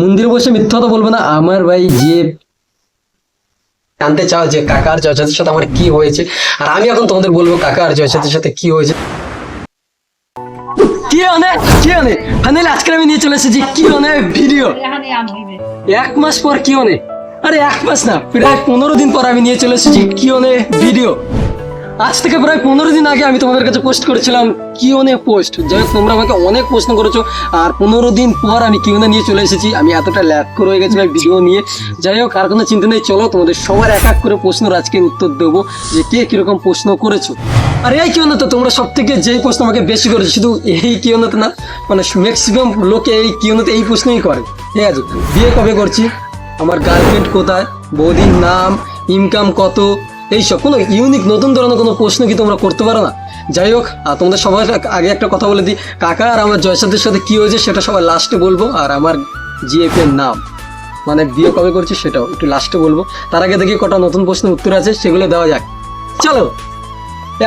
মন্দিরে বসে মিথ্যা কথা বলবে না। আমার ভাই যে জানতে চাও যে কাকা আর সাথে আমার কি হয়েছে, আর আমি এখন তোমাদের বলব কাকা আর সাথে কি হয়েছে। কি অনেক কি ফাইনালি আজকে আমি নিয়ে চলে এসেছি। কি অনেক ভিডিও। এক মাস পর কি অনেক আরে এক মাস না, প্রায় পনেরো দিন পর আমি নিয়ে চলে এসেছি। কি অনেক ভিডিও। আজ থেকে প্রায় পনেরো দিন আগে আমি তোমাদের কাছে পোস্ট করেছিলাম কি অনেক পোস্ট যাই হোক, তোমরা আমাকে অনেক প্রশ্ন করেছ, আর পনেরো দিন পর আমি কি নিয়ে চলে এসেছি। আমি এতটা ল্যাক করে হয়ে গেছিলাম ভিডিও নিয়ে। যাই হোক, আর কোনো চিন্তা নেই, চলো তোমাদের সবার এক এক করে প্রশ্ন আজকে উত্তর দেবো যে কে কীরকম প্রশ্ন করেছ। আর এই কি তো তোমরা সব থেকে যেই প্রশ্ন আমাকে বেশি করেছ, শুধু এই কি তো না মানে ম্যাক্সিমাম লোকে এই কি এই প্রশ্নই করে। ঠিক আছে? বিয়ে কবে করছি? আমার গার্লফ্রেন্ড কোথায়? বৌদির নাম ইনকাম কত? এইসব, কোনো ইউনিক নতুন ধরনের কোনো প্রশ্ন কি তোমরা করতে পারো না? যাই হোক, আর তোমাদের সবার আগে একটা কথা বলে দিই। কাকা আর আমার জয়সাদের সাথে কি হয়েছে সেটা সবার লাস্টে বলব, আর আমার জিএফ এর নাম মানে বিয়ে কবে করছি সেটাও একটু লাস্টে বলব। তার আগে দেখি কটা নতুন প্রশ্নের উত্তর আছে, সেগুলো দেওয়া যাক। চলো,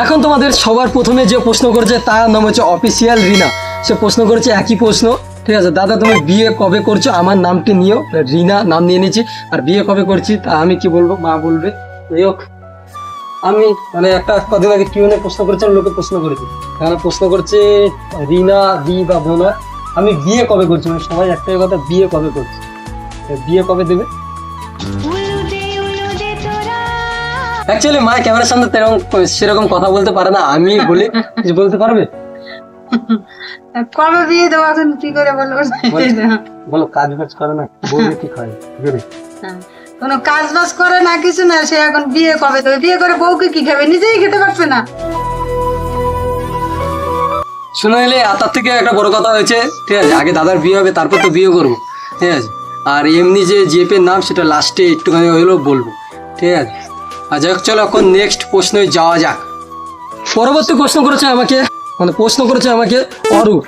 এখন তোমাদের সবার প্রথমে যে প্রশ্ন করেছে, তার নাম হচ্ছে অফিসিয়াল রিনা। সে প্রশ্ন করেছে একই প্রশ্ন, ঠিক আছে? দাদা, তুমি বিয়ে কবে করছ? আমার নামটি নিও। রিনা, নাম নিয়ে নিয়েছি আর বিয়ে কবে করছি তা আমি কি বলব? মা বলবে। যাই আমি মানে একটা কদিন আগে কিউ প্রশ্ন করেছিলাম লোকে প্রশ্ন করেছে। এখানে প্রশ্ন করছে রিনা দি বা বোনা আমি বিয়ে কবে করছি? মানে সবাই একটাই কথা বিয়ে কবে করছি? বিয়ে কবে দেবে? অ্যাকচুয়ালি মা ক্যামেরার সামনে তেরকম সেরকম কথা বলতে পারে না আমি বলি কিছু বলতে পারবে? কবে বিয়ে দেবো এখন? কি করে বলব বলো কাজ বাজ করে না বলবে কি খায় হ্যাঁ। কোনো কাজ বাজ করে না, কিছু না, সে এখন বিয়ে কবে দেবে বিয়ে করে বউকে কি খাবে? নিজেই খেতে পারবে না। শুনে এলে, আর তার থেকে একটা বড় কথা হয়েছে, ঠিক আছে? আগে দাদার বিয়ে হবে, তারপর তো বিয়ে করব, ঠিক আছে? আর এমনি যে জিএপের নাম, সেটা লাস্টে একটুখানি হলেও বলব, ঠিক আছে? আর যাই হোক, চলো এখন নেক্সট প্রশ্নে যাওয়া যাক। পরবর্তী প্রশ্ন করেছে আমাকে মানে প্রশ্ন করেছে আমাকে অরূপ।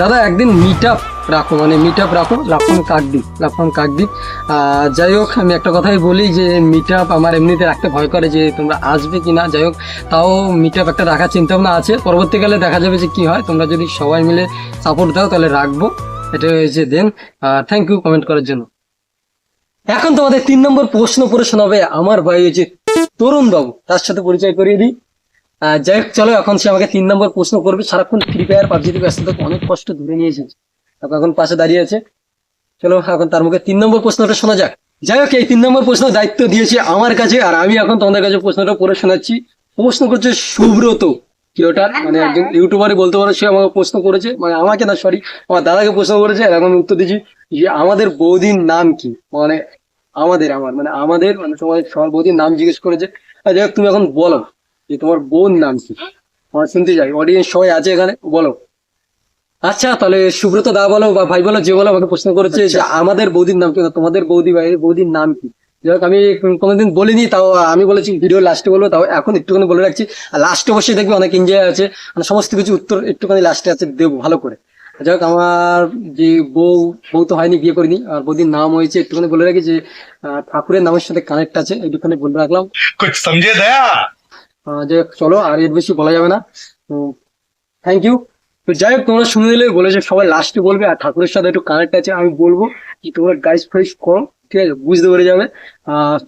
দাদা, একদিন মিট আপ রাখো মানে মিট আপ রাখো লাফান কাকদ্বীপ লাফান কাকদ্বীপ। আহ, যাই হোক আমি একটা কথাই বলি যে মিট আপ আমার এমনিতে রাখতে ভয় করে যে তোমরা আসবে কি না যাই হোক তাও মিট আপ একটা রাখার চিন্তা ভাবনা আছে। পরবর্তীকালে দেখা যাবে যে কি হয়। তোমরা যদি সবাই মিলে সাপোর্ট দাও তাহলে রাখব। এটা হয়েছে দেন থ্যাংক ইউ কমেন্ট করার জন্য। এখন তোমাদের তিন নম্বর প্রশ্ন করে শোনাবে আমার ভাই হচ্ছে তরুণ বাবু তার সাথে পরিচয় করিয়ে দিই। যাই হোক চলো এখন সে আমাকে তিন নম্বর প্রশ্ন করবে। সারাক্ষণ ফ্রি ফায়ার পাবজিতে ব্যস্ত থাকে অনেক কষ্ট ধরে নিয়ে এসেছে এখন পাশে দাঁড়িয়ে আছে। চলো এখন তার মুখে তিন নম্বর প্রশ্নটা শোনা যাক। যাই হোক এই তিন নম্বর প্রশ্ন দায়িত্ব দিয়েছে আমার কাছে আর আমি এখন তোমাদের কাছে প্রশ্নটা পড়ে শোনাচ্ছি। প্রশ্ন করছে সুব্রত। কি ওটা? মানে একজন ইউটিউবারই বলতে পারো সে আমাকে প্রশ্ন করেছে। মানে আমাকে না সরি আমার দাদাকে প্রশ্ন করেছে আর এখন উত্তর দিচ্ছি যে আমাদের বৌদির নাম কি? মানে আমাদের আমার মানে আমাদের মানে সবাই সবার বৌদির নাম জিজ্ঞেস করেছে। আর যাই হোক তুমি এখন বলো যে তোমার বোন নাম কি? আমার শুনতে চাই অডিয়েন্স সবাই আছে এখানে বলো। আচ্ছা তাহলে সুব্রত দা বলো বা ভাই বলো যে বলো আমাকে প্রশ্ন করেছে আমাদের বৌদির নাম কি? তোমাদের বৌদি ভাই বৌদির নাম কি? যাই আমি কোনোদিন বলিনি তাও আমি বলেছি ভিডিও লাস্টে বলব তাও এখন একটুখানি বলে রাখছি। আর লাস্টে বসে দেখবি অনেক এনজয় আছে মানে সমস্ত কিছু উত্তর একটুখানি লাস্টে আছে দেব ভালো করে। যাই আমার যে বউ বউ তো হয়নি বিয়ে করিনি আর বৌদির নাম হয়েছে একটুখানি বলে রাখি যে ঠাকুরের নামের সাথে কানেক্ট আছে একটুখানি বলে রাখলাম। যে চলো আর এর বেশি বলা যাবে না। থ্যাংক ইউ তো যাই হোক, তোমরা শুনে নিলে বলেছে সবাই লাস্টে বলবে, আর ঠাকুরের সাথে একটু কানেক্ট আছে, আমি বলব যে তোমরা গাইস ফাইস করো, ঠিক আছে? বুঝতে পেরে যাবে।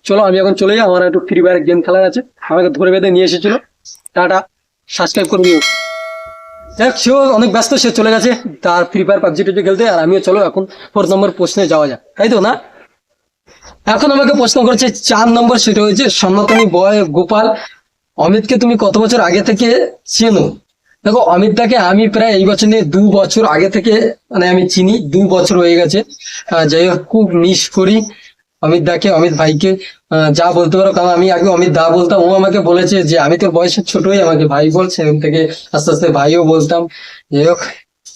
চলো, আমি এখন চলে যাই, আমার একটু ফ্রি ফায়ার গেম খেলার আছে। আমাকে ধরে বেঁধে নিয়ে এসেছিল। টাটা সাবস্ক্রাইব করে দিও। যাই হোক, সেও অনেক ব্যস্ত, সে চলে গেছে, তার ফ্রি ফায়ার পাবজি টুজি খেলতে, আর আমিও চলো এখন ফোর নম্বর প্রশ্নে যাওয়া যাক। তাই তো, না? এখন আমাকে প্রশ্ন করছে, চার নম্বর সেটা হয়েছে, সনাতনী বয় গোপাল, অমিতকে তুমি কত বছর আগে থেকে চেনো? দেখো অমিতদাকে আমি প্রায় এই বছর নিয়ে দু বছর আগে থেকে মানে আমি চিনি দু বছর হয়ে গেছে। যাই হোক খুব মিস করি অমিত দাকে অমিত ভাইকে। যা বলতে পারো কারণ আমি আগে অমিত দা বলতাম ও আমাকে বলেছে যে আমি তোর বয়সের ছোটই আমাকে ভাই বল। সেদিন থেকে আস্তে আস্তে ভাইও বলতাম। যাই হোক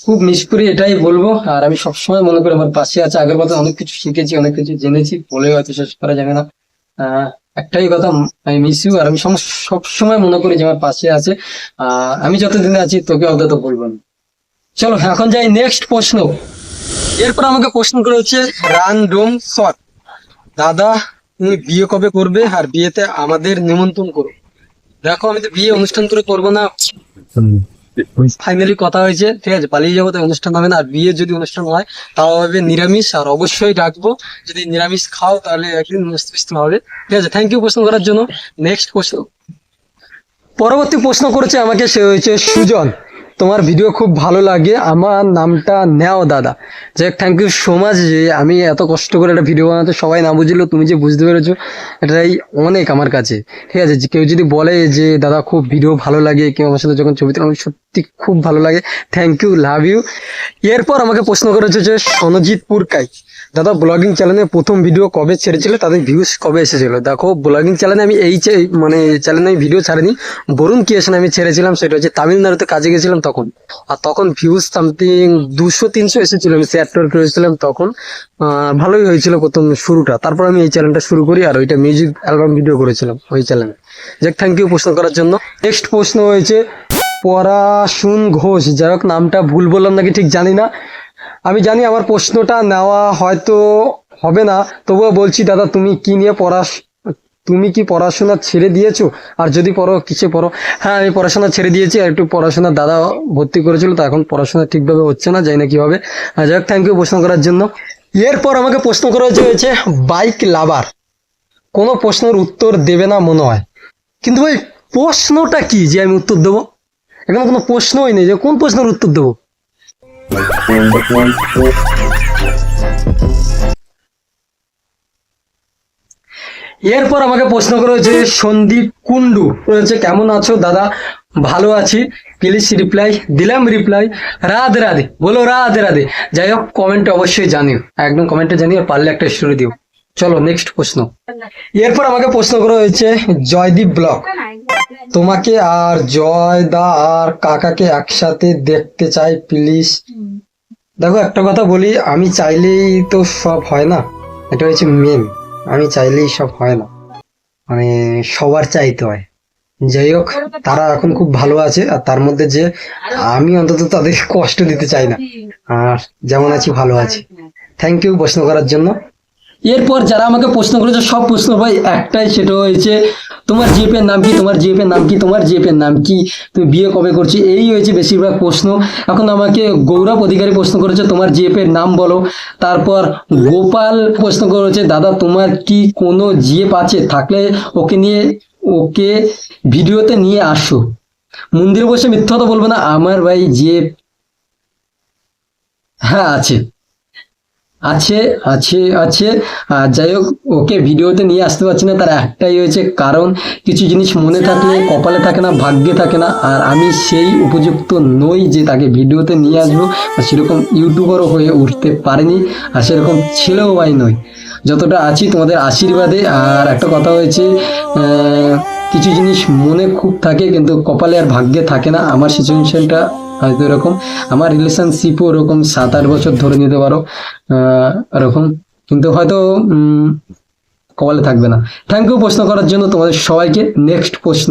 খুব মিস করি এটাই বলব। আর আমি সবসময় মনে করি আমার পাশে আছে আগের কথা অনেক কিছু শিখেছি অনেক কিছু জেনেছি বলে হয়তো শেষ করা যাবে না। আহ, একটাই কথা আমি মিস ইউ আর আমি সব সময় মনে করি যে আমার পাশে আছে। আমি যতদিন আছি, তোকে অন্তত বলব না চলো, এখন যাই নেক্সট প্রশ্ন। এরপর আমাকে প্রশ্ন করে হচ্ছে রানডম শট দাদা, তুমি বিয়ে কবে করবে? আর বিয়েতে আমাদের নিমন্ত্রণ করো। দেখো, আমি তো বিয়ে অনুষ্ঠান করে করব না। ফাইনালি কথা হয়েছে, ঠিক আছে, পালিয়ে যাব, তাই অনুষ্ঠান হবে না। আর বিয়ে যদি অনুষ্ঠান হয়, তাও হবে নিরামিষ, আর অবশ্যই ডাকবো। যদি নিরামিষ খাও, তাহলে একদিন অনুষ্ঠান হবে। ঠিক আছে থ্যাংক ইউ প্রশ্ন করার জন্য। নেক্সট প্রশ্ন পরবর্তী প্রশ্ন করেছে আমাকে সে হয়েছে সুজন। তোমার ভিডিও খুব ভালো লাগে। আমার নামটা নেও দাদা। যাক থ্যাংক ইউ সো মাচ যে আমি এত কষ্ট করে একটা ভিডিও বানাতে, সবাই না বুঝলো, তুমি যে বুঝতে পেরেছ, এটাই অনেক আমার কাছে। ঠিক আছে কেউ যদি বলে যে, দাদা, খুব ভিডিও ভালো লাগে, কেউ আমার সাথে যখন ছবি তোলা সত্যি খুব ভালো লাগে থ্যাংক ইউ লাভ ইউ এরপর আমাকে প্রশ্ন করেছে যে সনজিৎ পুরকাই দাদা ব্লগিং চ্যানেলে প্রথম ভিডিও কবে ছেড়েছিল, তাদের ভিউজ কবে এসেছিল? দেখো ব্লগিং চ্যানেলে আমি এই মানে চ্যানেলে আমি ভিডিও ছাড়িনি। বরুণ কি এসে আমি ছেড়েছিলাম, সেটা হচ্ছে তামিলনাড়ুতে কাজে গেছিলাম তখন। আর তখন ভিউজ সামথিং দুশো, তিনশো এসেছিল, আমি শেয়ার করেছিলাম তখন। ভালোই হয়েছিল প্রথম শুরুটা। তারপর আমি এই চ্যানেলটা শুরু করি আর ওইটা মিউজিক অ্যালবাম ভিডিও করেছিলাম ওই চ্যানেলে যাক থ্যাংক ইউ প্রশ্ন করার জন্য। নেক্সট প্রশ্ন হয়েছে, পরাশুন ঘোষ, যাই হোক, নামটা ভুল বললাম নাকি ঠিক জানি না। আমি জানি আমার প্রশ্নটা নেওয়া হয়তো হবে না, তবুও বলছি, দাদা, তুমি কি নিয়ে পড়াশ, তুমি কি পড়াশোনা ছেড়ে দিয়েছ? আর যদি পড়ো, কিসে পড়ো? হ্যাঁ আমি পড়াশোনা ছেড়ে দিয়েছি, আর একটু পড়াশোনা দাদা ভর্তি করেছিল, তো এখন পড়াশোনা ঠিকভাবে হচ্ছে না, জানি না কীভাবে। আর যাই হোক থ্যাংক ইউ প্রশ্ন করার জন্য। এরপর আমাকে প্রশ্ন করা হয়েছে বাইক লাভার কোনো প্রশ্নের উত্তর দেবে না মনে হয়। কিন্তু ভাই, প্রশ্নটা কি যে আমি উত্তর দেবো? এখানে কোনো প্রশ্নই নেই, যে কোন প্রশ্নের উত্তর দেবো? এরপর আমাকে প্রশ্ন করেছে সন্দীপ কুন্ডু বলেছে কেমন আছো দাদা? ভালো আছি। প্লিজ রিপ্লাই দিলাম রিপ্লাই রাধে রাধে। বলো, রাধে রাধে। যাই হোক কমেন্টে অবশ্যই জানিও। একদম কমেন্টে জানিও, পারলে একটা স্টোরি দিও। চলো নেক্সট প্রশ্ন। এরপর আমাকে প্রশ্ন করা হয়েছে, জয়দীপ ব্লক, তোমাকে আর জয় দা আর কাকাকে একসাথে দেখতে চাই প্লিজ দেখো, একটা কথা বলি, আমি চাইলেই তো সব হয় না। এটা হচ্ছে মেন আমি চাইলেই সব হয় না। মানে সবার চাইতে হয়। যাই হোক, তারা এখন খুব ভালো আছে, আর তার মধ্যে যে আমি অন্তত তাদের কষ্ট দিতে চাই না। আর যেমন আছি, ভালো আছি। থ্যাংক ইউ প্রশ্ন করার জন্য। এরপর যারা আমাকে প্রশ্ন করেছে, সব প্রশ্ন ভাই একটাই, সেটা হয়েছে, তোমার জিএপের নাম কি? তোমার জিএপের নাম কি? তোমার জিএপের নাম কি? তুমি বিয়ে কবে করছ? এই হয়েছে বেশিরভাগ প্রশ্ন। এখন আমাকে গৌরব অধিকারী প্রশ্ন করেছে, তোমার জিএপের নাম বলো। তারপর গোপাল প্রশ্ন করেছে, দাদা, তোমার কি কোনো জিএপ আছে? থাকলে ওকে নিয়ে, ওকে ভিডিওতে নিয়ে আসো। মন্দিরে বসে মিথ্যা কথা বলব না, আমার ভাই জিএপ হ্যাঁ আছে। আছে আছে আছে। আর যাই হোক ওকে ভিডিওতে নিয়ে আসতে পারছি না তার একটাই হয়েছে কারণ কিছু জিনিস মনে থাকলে কপালে থাকে না ভাগ্যে থাকে না। আর আমি সেই উপযুক্ত নই যে তাকে ভিডিওতে নিয়ে আসব বা সেরকম ইউটিউবারও হয়ে উঠতে পারেনি আর সেরকম ছেলেও ভাই নই। যতটা আছি তোমাদের আশীর্বাদে আর একটা কথা হয়েছে কিছু জিনিস মনে খুব থাকে কিন্তু কপালে আর ভাগ্যে থাকে না। আমার সিচুয়েশনটা হয়তো এরকম। আমার রিলেশনশিপও ওরকম সাত আট বছর ধরে নিতে পারো। এরকম। কিন্তু হয়তো কপালে থাকবে না। থ্যাংক ইউ প্রশ্ন করার জন্য তোমাদের সবাইকে। নেক্সট প্রশ্ন।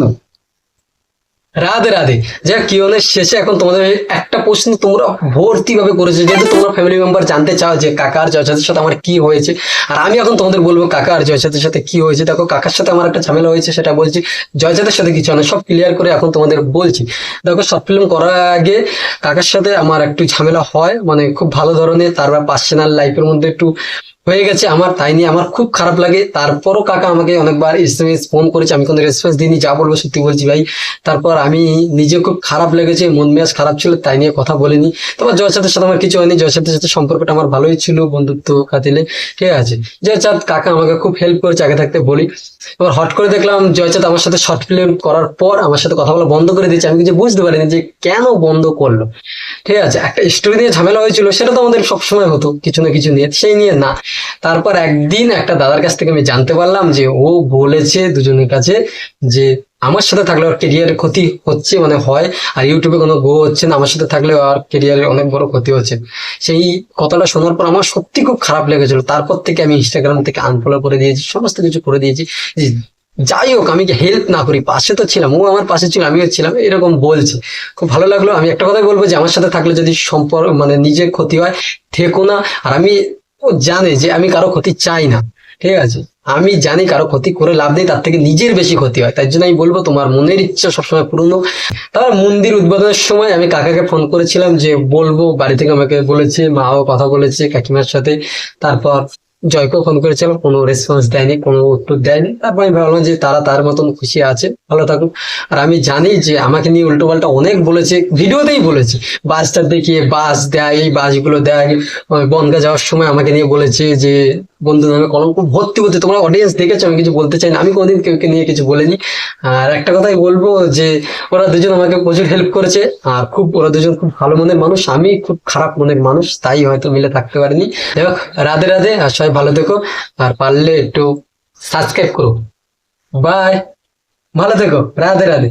রাধে রাধে। যাক কিওনের শেষে এখন তোমাদের একটা প্রশ্ন তোমরা ভর্তি ভাবে করেছ। যেহেতু তোমরা ফ্যামিলি মেম্বার জানতে চাও যে কাকা আর জয়সাদের সাথে আমার কি হয়েছে, আর আমি এখন তোমাদের বলব কাকা আর জয়সাদের সাথে কি হয়েছে। দেখো, কাকার সাথে আমার একটা ঝামেলা হয়েছে, সেটা বলছি। জয়সাদের সাথে কিছু না, সব ক্লিয়ার করে এখন তোমাদের বলছি। দেখো শর্ট ফিল্ম করার আগে কাকার সাথে আমার একটু ঝামেলা হয় মানে খুব ভালো ধরনের, তারপর পার্সোনাল লাইফের মধ্যে একটু হয়ে গেছে আমার, তাই নিয়ে আমার খুব খারাপ লাগে। তারপরও কাকা আমাকে অনেকবার এসএমএস ফোন করেছে, আমি কোনো রেসপন্স দিইনি, যা বলব সত্যি বলছি ভাই। তারপর আমি নিজে খুব খারাপ লেগেছে, মন মেজাজ খারাপ ছিল, তাই নিয়ে কথা বলিনি। তোমার জয়সাদের সাথে সাথে আমার কিছু হয়নি জয়সাদের সাথে সাথে সম্পর্কটা আমার ভালোই ছিল, বন্ধুত্ব খাতিলে ঠিক আছে। জয়চাঁদ কাকা আমাকে খুব হেল্প করেছে, আগে থাকতে বলি। এবার হট করে দেখলাম জয়চাঁদ আমার সাথে শর্ট ফিল্ম করার পর আমার সাথে কথা বলা বন্ধ করে দিয়েছে, আমি কিছু বুঝতে পারিনি যে কেন বন্ধ করল। ঠিক আছে, একটা স্টোরি নিয়ে ঝামেলা হয়েছিল, সেটা তো আমাদের সবসময় হতো, কিছু না কিছু নিয়ে, সেই নিয়ে না। তারপর একদিন একটা দাদার কাছ থেকে আমি জানতে পারলাম যে ও বলেছে দুজনের কাছে যে আমার সাথে থাকলে ওর কেরিয়ারের ক্ষতি হচ্ছে মানে হয়, আর ইউটিউবে কোনো গো হচ্ছে না, আমার সাথে থাকলে ওর কেরিয়ারের অনেক বড় ক্ষতি হচ্ছে। সেই কথাটা শোনার পর আমার সত্যি খুব খারাপ লেগেছিল। তারপর থেকে আমি ইনস্টাগ্রাম থেকে আনফলো করে দিয়েছি, সমস্ত কিছু করে দিয়েছি। যাই হোক, আমি হেল্প না করি, পাশে তো ছিলাম, ও আমার পাশে ছিল, আমিও ছিলাম, এরকম বলছে। খুব ভালো লাগল, আমি একটা কথাই বলব যে আমার সাথে থাকলে যদি সম্পর্ক মানে নিজের ক্ষতি হয়, থেকো না। আর আমি ও জানে যে আমি কারও ক্ষতি চাই না, ঠিক আছে? আমি জানি কারও ক্ষতি করে লাভ নেই, তার থেকে নিজের বেশি ক্ষতি হয়, তার জন্য আমি বলব তোমার মনের ইচ্ছা সবসময় পূর্ণ তার মন্দির উদ্বোধনের সময় আমি কাকাকে ফোন করেছিলাম যে বলব, বাড়ি থেকে আমাকে বলেছে মাও কথা বলেছে, কাকিমার সাথে। তারপর জয়কেও ফোন করেছিলাম কোনো রেসপন্স দেয়নি, কোনো উত্তর দেয়নি। তারপর আমি ভাবলাম যে তারা তার মতন খুশি আছে, ভালো থাকুক। আর আমি জানি যে আমাকে নিয়ে উল্টো পাল্টা অনেক বলেছে, ভিডিওতেই বলেছে। বাসটা দেখিয়ে বাস দেয়, এই বাসগুলো দেয়। বনগা যাওয়ার সময় আমাকে নিয়ে বলেছে যে বন্ধু কলঙ্ক ভর্তি ভর্তি তোমরা অডিয়েন্স দেখেছ, আমি কিছু বলতে চাই না আমি কোনোদিন কেউকে নিয়ে কিছু বলিনি। আর একটা কথাই বলব যে, ওরা দুজন আমাকে প্রচুর হেল্প করেছে, আর খুব, ওরা দুজন খুব ভালো মনের মানুষ, আমি খুব খারাপ মনের মানুষ, তাই হয়তো মিলে থাকতে পারিনি। যাই হোক, রাধে রাধে, আর সবাই ভালো থেকো, আর পারলে একটু সাবস্ক্রাইব করো। বাই ভালো থেকো, রাধে রাধে।